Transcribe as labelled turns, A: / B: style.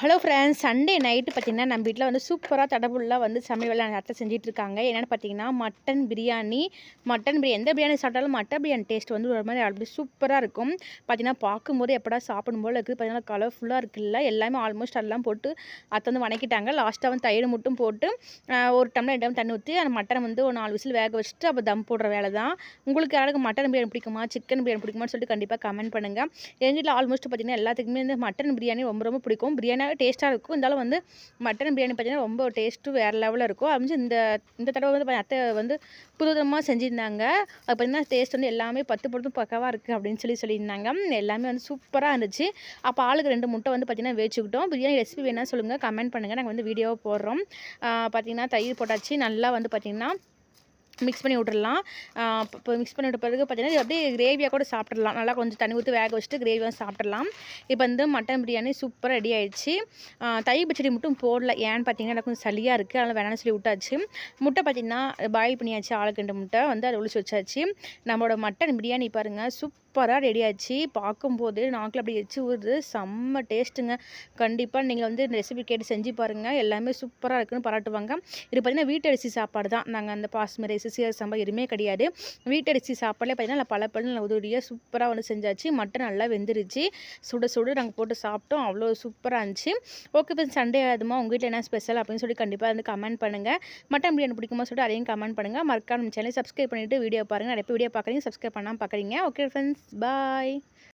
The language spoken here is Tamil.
A: ஹலோ ஃப்ரெண்ட்ஸ் சண்டே நைட்டு பார்த்தீங்கன்னா நம்ம வீட்டில் வந்து சூப்பராக தடபுள்ளாக வந்து சமையல் அத்தை செஞ்சிட்ருக்காங்க. என்னென்னு பார்த்தீங்கன்னா மட்டன் பிரியாணி மட்டன் பிரியாணி எந்த பிரியாணி சாப்பிட்டாலும் மட்டன் பிரியாணி டேஸ்ட் வந்து ஒரு மாதிரி அப்படி சூப்பராக இருக்கும். பார்த்தீங்கன்னா பார்க்கும்போது எப்படா சாப்பிடும் போல் இருக்குது பார்த்தீங்கன்னா கலர்ஃபுல்லாக இருக்குல்ல. எல்லாமே ஆல்மோஸ்ட் எல்லாம் போட்டு அத்தை வந்து வணக்கிட்டாங்க. லாஸ்ட்டாக வந்து தயிர் மட்டும் போட்டு ஒரு டம்ளர் ரெண்டு தண்ணி ஊற்றி அந்த மட்டனை வந்து ஒரு நாலு விசில் வேக வச்சுட்டு அப்போ தம் போடுற வேலை தான் உங்களுக்கு யாருக்கு மட்டன் பிரியாணி பிடிக்குமா? சிக்கன் பிரியாணி பிடிக்குமான்னு சொல்லிட்டு கண்டிப்பாக கமெண்ட் பண்ணுங்கள் எங்கள் வீட்டில் ஆல்மோஸ்ட் பார்த்தீங்கன்னா எல்லாத்துக்குமே வந்து மட்டன் பிரியாணி ரொம்ப ரொம்ப பிடிக்கும். பிரியாணி டேஸ்ட்டாக இருக்கும். இருந்தாலும் வந்து மட்டன் பிரியாணி பார்த்தீங்கன்னா ரொம்ப டேஸ்ட்டு வேறு லெவலில் இருக்கும். அது இந்த இந்த தடவை வந்து அத்தை வந்து புதுவிதமாக செஞ்சுருந்தாங்க. அது டேஸ்ட் வந்து எல்லாமே பத்து பொருத்தும் பக்கவாக இருக்குது அப்படின்னு சொல்லி சொல்லியிருந்தாங்க. எல்லாமே வந்து சூப்பராக இருந்துச்சு. அப்போ ஆளுக்கு ரெண்டு முட்டை வந்து பார்த்திங்கன்னா வேச்சுக்கிட்டோம். பிரியாணி ரெசிபி வேணால் சொல்லுங்கள் கமெண்ட் பண்ணுங்கள் நாங்கள் வந்து வீடியோவை போடுறோம். பார்த்திங்கன்னா பார்த்தீங்கன்னா தயிர் போட்டாச்சு. நல்லா வந்து பார்த்திங்கன்னா மிக்ஸ் பண்ணி விட்டுறலாம். இப்போ மிக்ஸ் பண்ணி விட்ட பிறகு பார்த்தீங்கன்னா இது அப்படியே கிரேவியாக கூட சாப்பிட்றலாம் நல்லா கொஞ்சம் தண்ணி ஊற்றி வேக வச்சுட்டு கிரேவியாக சாப்பிட்றலாம் இப்போ வந்து மட்டன் பிரியாணி சூப்பராக ரெடி ஆகிடுச்சு தை தயிர் பச்சடி மட்டும் போடல. ஏன்னு பார்த்தீங்கன்னா எனக்கு கொஞ்சம் சளியாக இருக்குது அதனால் வேணாம்னு சொல்லி விட்டாச்சு. முட்டை பார்த்தீங்கன்னா பாயில் பண்ணியாச்சு ஆளுக்கண்டு முட்டை. வந்து அதை ஒழிச்சு வச்சாச்சு. நம்மளோட மட்டன் பிரியாணி பாருங்கள் சூப்பராக ரெடி ஆச்சு பார்க்கும்போது நாக்கில் அப்படி எச்சு ஊறுது. செம்ம டேஸ்ட்டுங்க கண்டிப்பாக நீங்கள் வந்து இந்த ரெசிபி கேட்டு செஞ்சு பாருங்கள் எல்லாமே சூப்பராக இருக்குன்னு பாராட்டுவாங்க. இது பார்த்தீங்கன்னா வீட்டரிசி சாப்பாடு தான் நாங்கள் அந்த பாஸ்மதி ரைஸ் சீரக சாம்பார் எதுவுமே கிடையாது. வீட்டரிசி சாப்பாடுலேயே பார்த்தீங்கன்னா நல்லா பழப்பழம் நல்லா உதவியாக சூப்பராக வந்து செஞ்சாச்சு. மட்டன் நல்லா வெந்துருச்சு. சுட சுட நாங்கள் போட்டு சாப்பிட்டோம். அவ்வளோ சூப்பராக இருந்துச்சு. ஓகே இப்போ சண்டே ஆகுதுமா? உங்கள் வீட்டில் என்ன ஸ்பெஷல் அப்படின்னு சொல்லி கண்டிப்பாக வந்து கமெண்ட் பண்ணுங்கள் மட்டன் பிரியாணி பிடிக்குமா சொல்லிட்டு அதையும் கமெண்ட் பண்ணுங்கள் மறக்காம சேனல் சப்ஸ்கிரைப் பண்ணிவிட்டு வீடியோ பாருங்கள் நிறைய வீடியோ பார்க்குறீங்க சப்ஸ்கிரைப் பண்ணாமல் பார்க்குறீங்க ஓகே ஃப்ரெண்ட்ஸ் பாய்